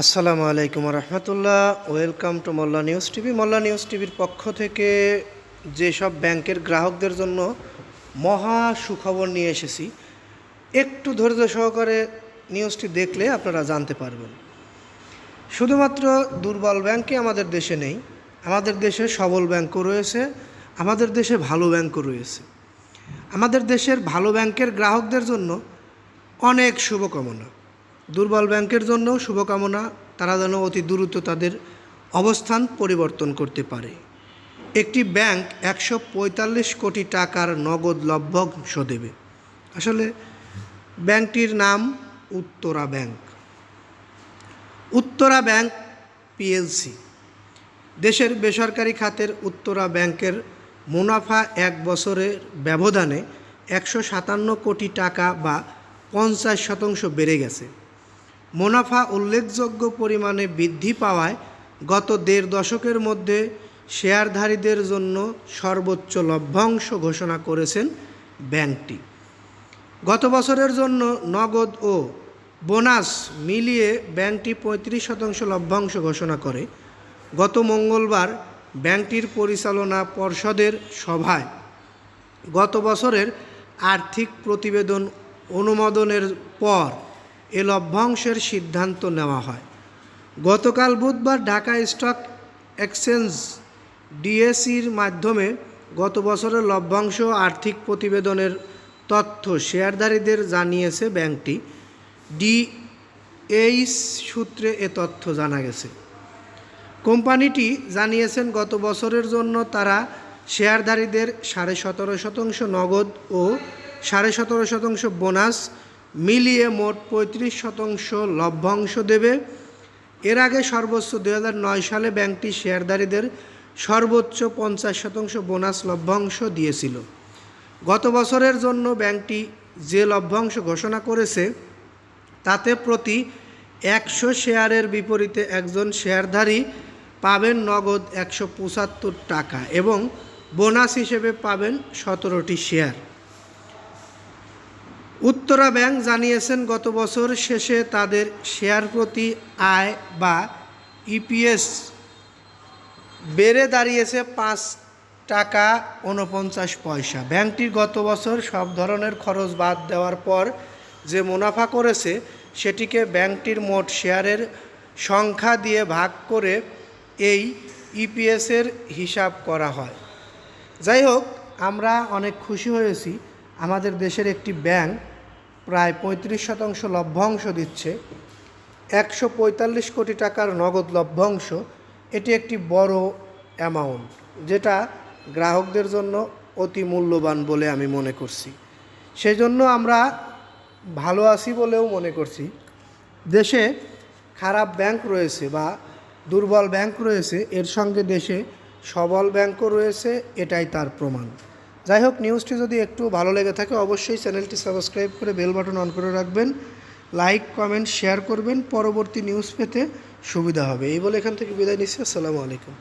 আসসালামু আলাইকুম রহমতুল্লাহ। Welcome to Molla news TV Molla news টিভির পক্ষ থেকে যেসব ব্যাংকের গ্রাহকদের জন্য মহা সুখবর নিয়ে এসেছি, একটু ধৈর্য সহকারে নিউজটি দেখলে আপনারা জানতে পারবেন। শুধুমাত্র দুর্বল ব্যাংকই আমাদের দেশে নেই, আমাদের দেশে সবল ব্যাংকও রয়েছে, আমাদের দেশে ভালো ব্যাংকও রয়েছে। আমাদের দেশের ভালো ব্যাংকের গ্রাহকদের জন্য অনেক শুভকামনা। দুর্বল ব্যাংকের জন্যও শুভকামনা। তারা যেন অতি দ্রুত তাদের অবস্থান পরিবর্তন করতে পারে। একটি ব্যাংক একশো পঁয়তাল্লিশ কোটি টাকার নগদ লভ্যাংশ দেবে। আসলে ব্যাংকটির নাম Uttara bank. Uttara bank PLC. দেশের বেসরকারি খাতের উত্তরা ব্যাংকের মুনাফা এক বছরের ব্যবধানে একশো সাতান্ন কোটি টাকা বা পঞ্চাশ শতাংশ বেড়ে গেছে। মুনাফা উল্লেখযোগ্য পরিমাণে বৃদ্ধি পাওয়ায় গত দেড় দশকের মধ্যে শেয়ারধারীদের জন্য সর্বোচ্চ লভ্যাংশ ঘোষণা করেছেন ব্যাংকটি। গত বছরের জন্য নগদ ও বোনাস মিলিয়ে ব্যাংকটি পঁয়ত্রিশ শতাংশ লভ্যাংশ ঘোষণা করে। গত মঙ্গলবার ব্যাংকটির পরিচালনা পর্ষদের সভায় গত বছরের আর্থিক প্রতিবেদন অনুমোদনের পর এ লভ্যাংশের সিদ্ধান্ত নেওয়া হয়। গতকাল বুধবার ঢাকা স্টক এক্সচেঞ্জ ডিএসির মাধ্যমে গত বছরের লভ্যাংশ আর্থিক প্রতিবেদনের তথ্য শেয়ারধারীদের জানিয়েছে ব্যাংকটি। ডিএইচ সূত্রে এ তথ্য জানা গেছে। কোম্পানিটি জানিয়েছেন, গত বছরের জন্য তারা শেয়ারধারীদের সাড়ে সতেরো শতাংশ নগদ ও সাড়ে সতেরো শতাংশ বোনাস মিলিয়ে মোট পঁয়ত্রিশ শতাংশ লভ্যাংশ দেবে। এর আগে সর্বোচ্চ দু হাজার নয় সালে ব্যাংকটি শেয়ারধারীদের সর্বোচ্চ পঞ্চাশ শতাংশ বোনাস লভ্যাংশ দিয়েছিল। গত বছরের জন্য ব্যাংকটি যে লভ্যাংশ ঘোষণা করেছে, তাতে প্রতি একশো শেয়ারের বিপরীতে একজন শেয়ারধারী পাবেন নগদ একশো পঁচাত্তর টাকা এবং বোনাস হিসেবে পাবেন সতেরোটি শেয়ার। উত্তরা ব্যাংক জানিয়েছেন, গত বছর শেষে তাদের শেয়ার প্রতি আয় বা ইপিএস বেড়ে দাঁড়িয়েছে পাঁচ টাকা উনপঞ্চাশ পয়সা। ব্যাংকটির গত বছর সব ধরনের খরচ বাদ দেওয়ার পর যে মুনাফা করেছে, সেটিকে ব্যাংকটির মোট শেয়ারের সংখ্যা দিয়ে ভাগ করে এই ইপিএসের হিসাব করা হয়। যাই হোক, আমরা অনেক খুশি হয়েছি। আমাদের দেশের একটি ব্যাংক প্রায় পঁয়ত্রিশ শতাংশ লভ্যাংশ দিচ্ছে, একশো পঁয়তাল্লিশ কোটি টাকার নগদ লভ্যাংশ। এটি একটি বড় অ্যামাউন্ট যেটা গ্রাহকদের জন্য অতি মূল্যবান বলে আমি মনে করছি। সেই জন্য আমরা ভালো আছি বলেও মনে করছি। দেশে খারাপ ব্যাংক রয়েছে বা দুর্বল ব্যাংক রয়েছে, এর সঙ্গে দেশে সবল ব্যাংকও রয়েছে, এটাই তার প্রমাণ। যাই হোক নিউজটি যদি একটু ভালো লেগে থাকে, অবশ্যই চ্যানেলটি সাবস্ক্রাইব করে বেল বাটন অন করে রাখবেন। লাইক কমেন্ট শেয়ার করবেন। পরবর্তী নিউজ পেতে সুবিধা হবে। এই বলে এখান থেকে বিদায় নিচ্ছি। আসসালামু আলাইকুম।